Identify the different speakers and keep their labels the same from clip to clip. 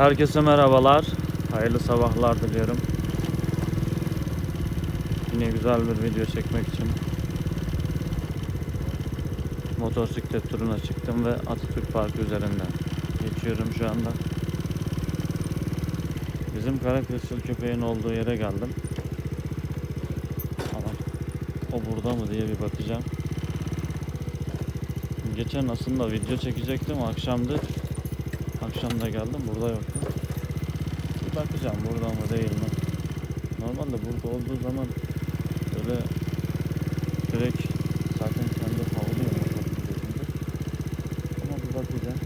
Speaker 1: Herkese merhabalar. Hayırlı sabahlar diliyorum. Yine güzel bir video çekmek için motosiklet turuna çıktım ve Atatürk Parkı üzerinden geçiyorum şu anda. Bizim Karakırçıl köpeğin olduğu yere geldim. Ama o burada mı diye bir bakacağım. Geçen aslında video çekecektim akşamdı. Akşam da geldim burada yoktu. Bir bakacağım burada mı değil mi? Normalde burada olduğu zaman böyle direkt zaten kendi havlıyor motorun gözünde. Ama bir bakacağım.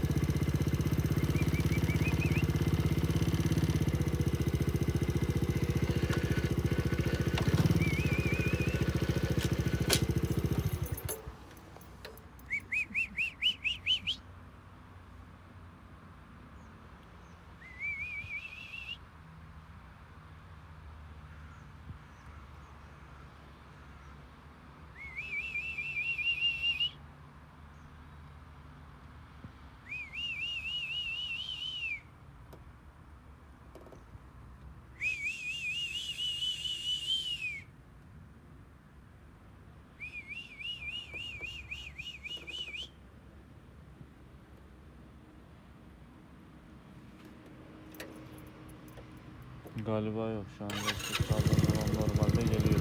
Speaker 1: Galiba yok şu anda sağdan normalde geliyordu.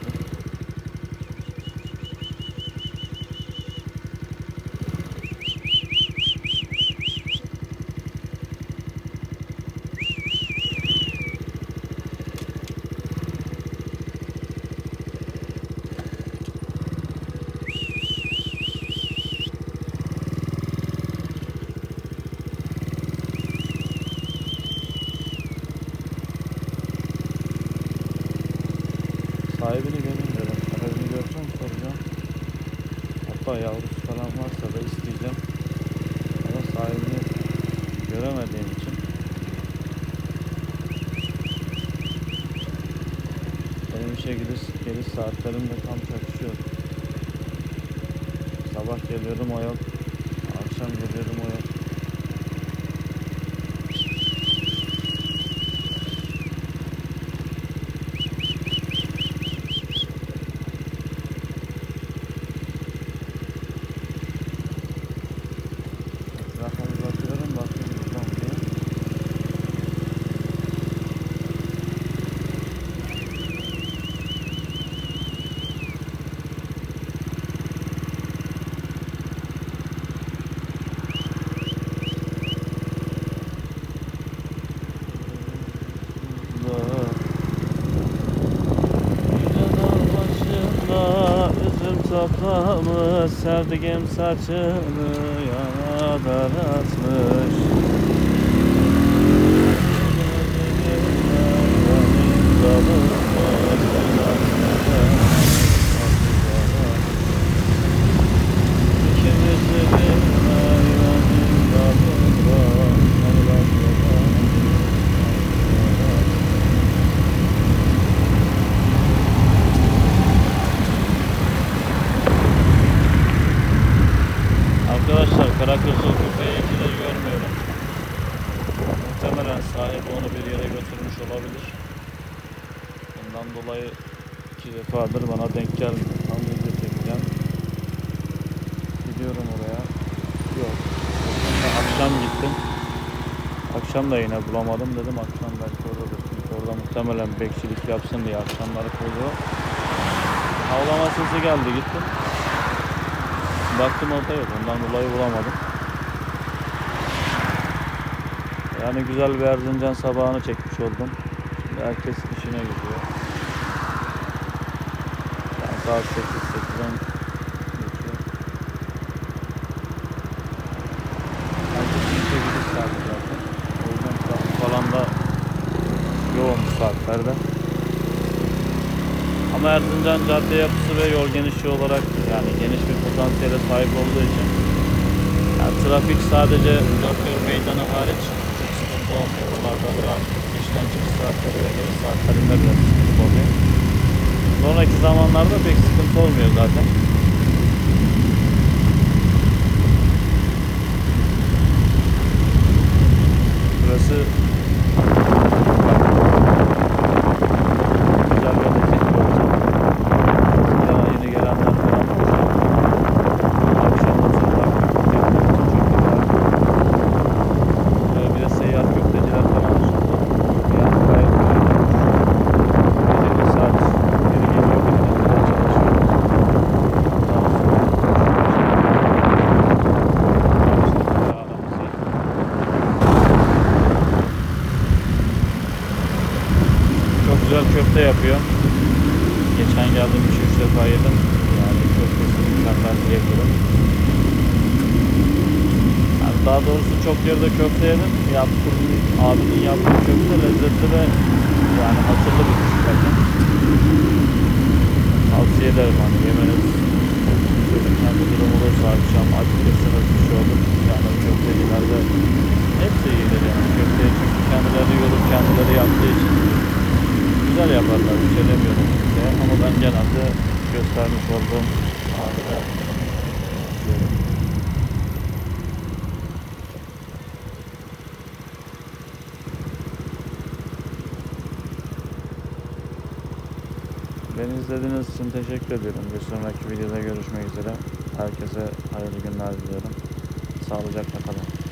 Speaker 1: Sahibini dedim. Sahibini görsem soracağım. Hatta yavrusu falan varsa da isteyeceğim. Ama sahibini göremediğim için benim işe gidiş, geliş saatlerimde tam çakışıyor. Sabah geliyorum o yok. Akşam geliyorum o yok. Toplamış Sevdiğim saçını yana daratmış Arkadaşlar Karaköprü köpeği ikidir görmüyorum. Muhtemelen sahibi onu bir yere götürmüş olabilir. Bundan dolayı iki defadır bana denk geldi. Tam çekeceğim. Gidiyorum oraya. Yok. Akşam gittim. Akşam da yine bulamadım dedim. Akşam belki oradadır. Çünkü orada muhtemelen bekçilik yapsın diye akşamları koyuyor. Havlama sesi geldi gittim. Baktım orada yok. Ondan dolayı bulamadım. Yani güzel bir Erzincan sabahını çekmiş oldum. Şimdi herkes işine gidiyor. Yani saat 8 8'den geçiyor. Herkes işe gidiş saati. O yüzden falan da yoğun bu saatlerde. Ama Erzincan cadde yapısı ve yol genişliği olarak yani geniş bir potansiyele sahip olduğu için yani trafik sadece Dörtköy meydanı hariç çok sıkıntı olmuyor. Buralarda biraz işten çıkış saatleri ve saatlerinde biraz sıkıntı oluyor. Sonraki zamanlarda pek sıkıntı olmuyor zaten. Burası Güzel ve lezzetli olacak. Eskiden yeni gelenler falan olacak. Akşam hazırlar. Yapmak için çok güzel. Ee, bir de seyyar köfteciler falan olsun. Yani gayet güzel olmuş. Gece bir saat biri geliyor, biri de burada çalışıyor. Sağ olsun. Aramızı. Çok güzel köfte yapıyor. Geçen geldim 2-3 defa yedim. Yani köftesi mükemmel diyebilirim. Yani daha doğrusu çok yerde köfte yedim. Yaptığım, abinin yaptığı köfte lezzetli ve yani hatırlı bir zaten. Tavsiye ederim hani yemeniz ben genelde göstermiş olduğum halde. Beni izlediğiniz için teşekkür ediyorum. Bir sonraki videoda görüşmek üzere. Herkese hayırlı günler diliyorum. Sağlıcakla kalın.